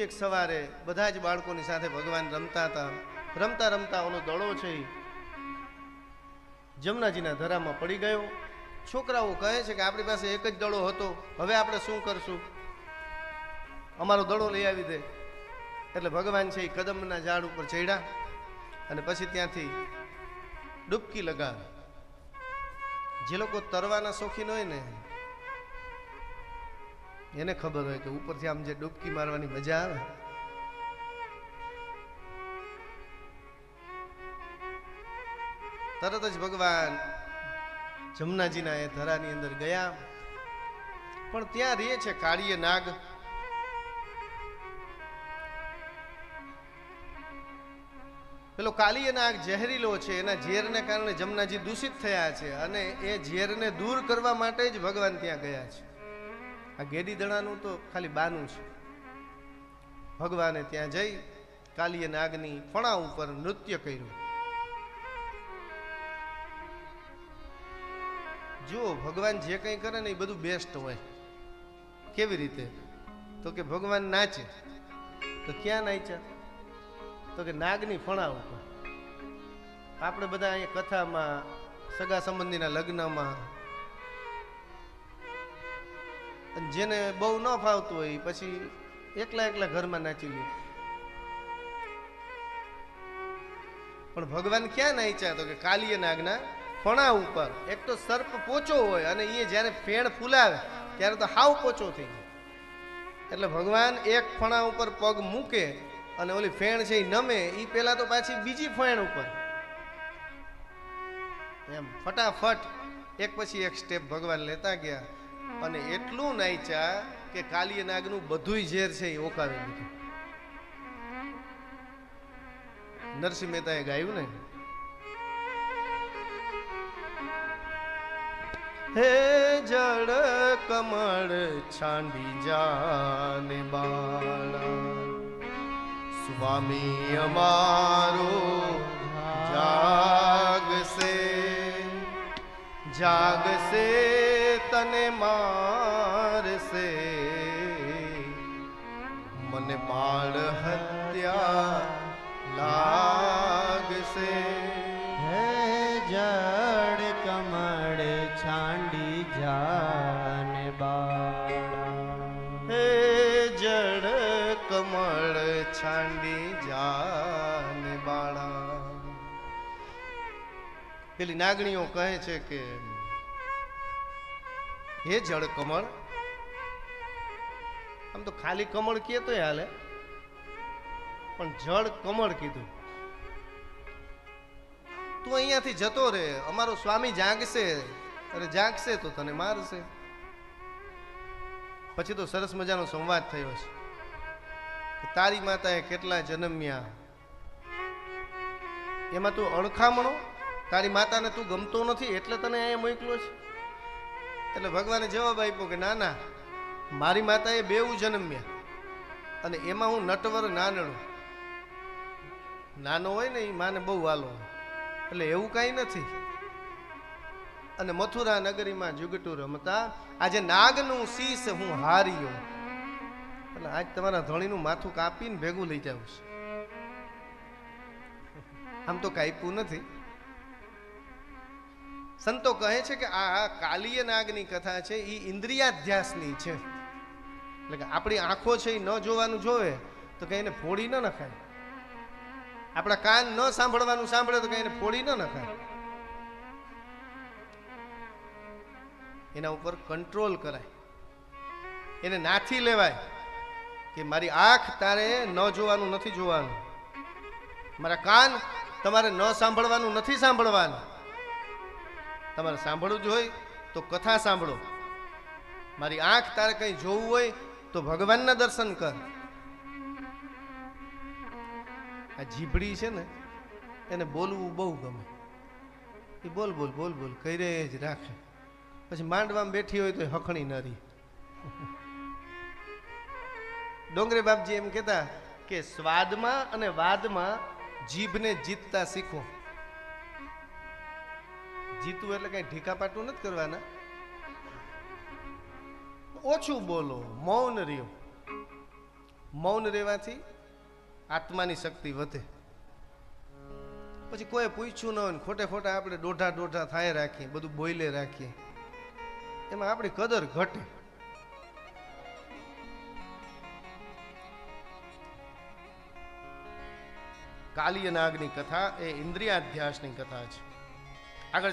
એક સવારે બધા જ બાળકોની સાથે ભગવાન રમતા હતા. રમતા રમતા ઓલો દડો છે જમનાજીના ધરામાં પડી ગયો. છોકરાઓ કહે છે કે આપણી પાસે એક જ દડો હતો, હવે આપણે શું કરશું? અમારો દડો લઈ આવી દે. એટલે ભગવાન છે એ કદમના ઝાડ ઉપર ચડ્યા અને પછી ત્યાંથી ડૂબકી લગાવે. જે લોકો તરવાના શોખીન હોય ને એને ખબર હોય કે ઉપરથી આમ જે ડૂબકી મારવાની મજા આવે. તરત જ ભગવાન જમનાજીના એ ધરાની અંદર ગયા. પણ ત્યાં રહે છે કાળીય નાગ. પેલો કાલીય નાગ ઝેરીલો છે, એના ઝેરને કારણે જમનાજી દૂષિત થયા છે અને એ ઝેરને દૂર કરવા માટે જ ભગવાન ત્યાં ગયા છે. આ ગેડી દણાનું તો ખાલી બાનું છે. ભગવાને ત્યાં જઈ કાલીય નાગની ફણા ઉપર નૃત્ય કર્યું. જો ભગવાન જે કંઈ કરે ને એ બધું બેસ્ટ હોય. કેવી રીતે? તો કે ભગવાન નાચે. તો ક્યાં નાચ્યા? તો કે નાગની ફણા ઉપર. આપણે બધા અહીંયા કથામાં, સગા સંબંધીના લગ્નમાં જેને બહુ ન ફાવતું હોય પછી એકલા એકલા ઘરમાં નાચી લે. પણ ભગવાન ક્યાં નાચ્યા તો કે કાલીય નાગના ફણા ઉપર? એક તો સર્પ પોચો હોય અને એ જ્યારે ફેણ ફૂલાવે, ત્યારે તો હાવ પોચો થઈ જાય. એટલે ભગવાન એક ફણા ઉપર પગ મૂકે અને ઓલી ફેણ છે એ નમે એ પેલા તો પાછી બીજી ફેણ ઉપર. એમ ફટાફટ એક પછી એક સ્ટેપ ભગવાન લેતા ગયા. અને એટલું નાચ્યા કે કાલી નાગનું બધુંય ઝેર છે એ ઓકાવી દીધું નરસિંહ મહેતાએ ગાયું ને? હે જળ કમળ છાંડી જાને બાળા. સ્વામી અમારો જાગશે જાગશે. તને મારશે. મને બાળ હત્યા લાગશે. હે જડ કમળ છાંડી જાને બાળ. હે જડ કમળ છાંડી જાને બાળા. પેલી નાગણીઓ કહે છે કે હે જળ કમળ? આમ તો ખાલી કમળ કીએ તો હાલે. પણ જળ કમળ કીધું. તું અહીંયાથી જતો રે. અમારો સ્વામી જાગશે. અરે જાગશે તો તને મારશે. પછી તો સરસ મજાનો સંવાદ થયો છે કે તારી માતાએ કેટલા જન્મ્યા. એમાં તું અણખામણો? તારી માતાને તું ગમતો નથી એટલે તને અહીંયા મોકલો છે? એટલે ભગવાને જવાબ આપ્યો કે ના ના મારી માતાએ બેઉ જન્મ્યા અને એમાં હું નટવર નાનડું નાનો હોય ને એ માને બહુ વાલો એટલે એવું કાંઈ નથી. અને મથુરા નગરીમાં જુગટુ રમતા, આજે નાગનું શીશ હું હાર્યો. એટલે આજ તમારા ધણીનું માથું કાપીને ભેગું લઈ જાઉં છું. આમ તો કાપ્યું નથી. સંતો કહે છે કે આ કાલીય નાગની કથા છે એ ઇન્દ્રિયાધ્યાસની છે. એટલે કે આપણી આંખો છે એ ન જોવાનું જોવે, તો કઈ એને ફોડી ન નખાય. આપણા કાન ન સાંભળવાનું સાંભળે, તો કઈ એને ફોડી ન નખાય. એના ઉપર કંટ્રોલ કરાય. એને નાથી લેવાય કે મારી આંખ તારે ન જોવાનું નથી જોવાનું. મારા કાન તમારે ન સાંભળવાનું નથી સાંભળવાનું. તમારે સાંભળવું જ હોય તો કથા સાંભળો. મારી આંખ તારે કંઈ જોવું હોય તો ભગવાનના દર્શન કર. આ જીભડી છે ને, એને બોલવું બહુ ગમે. એ બોલ બોલ બોલ બોલ કરે જ રાખે. પછી માંડવામાં બેઠી હોય તો હખણી ન રહી. ડોંગરે બાપજી એમ કહેતા કે સ્વાદમાં અને વાદમાં જીભને જીતતા શીખો. જીતવું એટલે કઈ ઢીકાપાટું નથી કરવાના? ઓછું બોલો, મૌન રહ્યો. મૌન રહેવાથી આત્માની શક્તિ વધે. પછી કોઈ પૂછ્યું ન હોય ખોટે ખોટા આપણે દોઢા દોઢા થાય રાખીએ, બધું બોઈલે રાખીએ. એમાં આપણી કદર ઘટે. કાલિય નાગની કથા એ ઇન્દ્રિયાધ્યાસની કથા છે. આગળ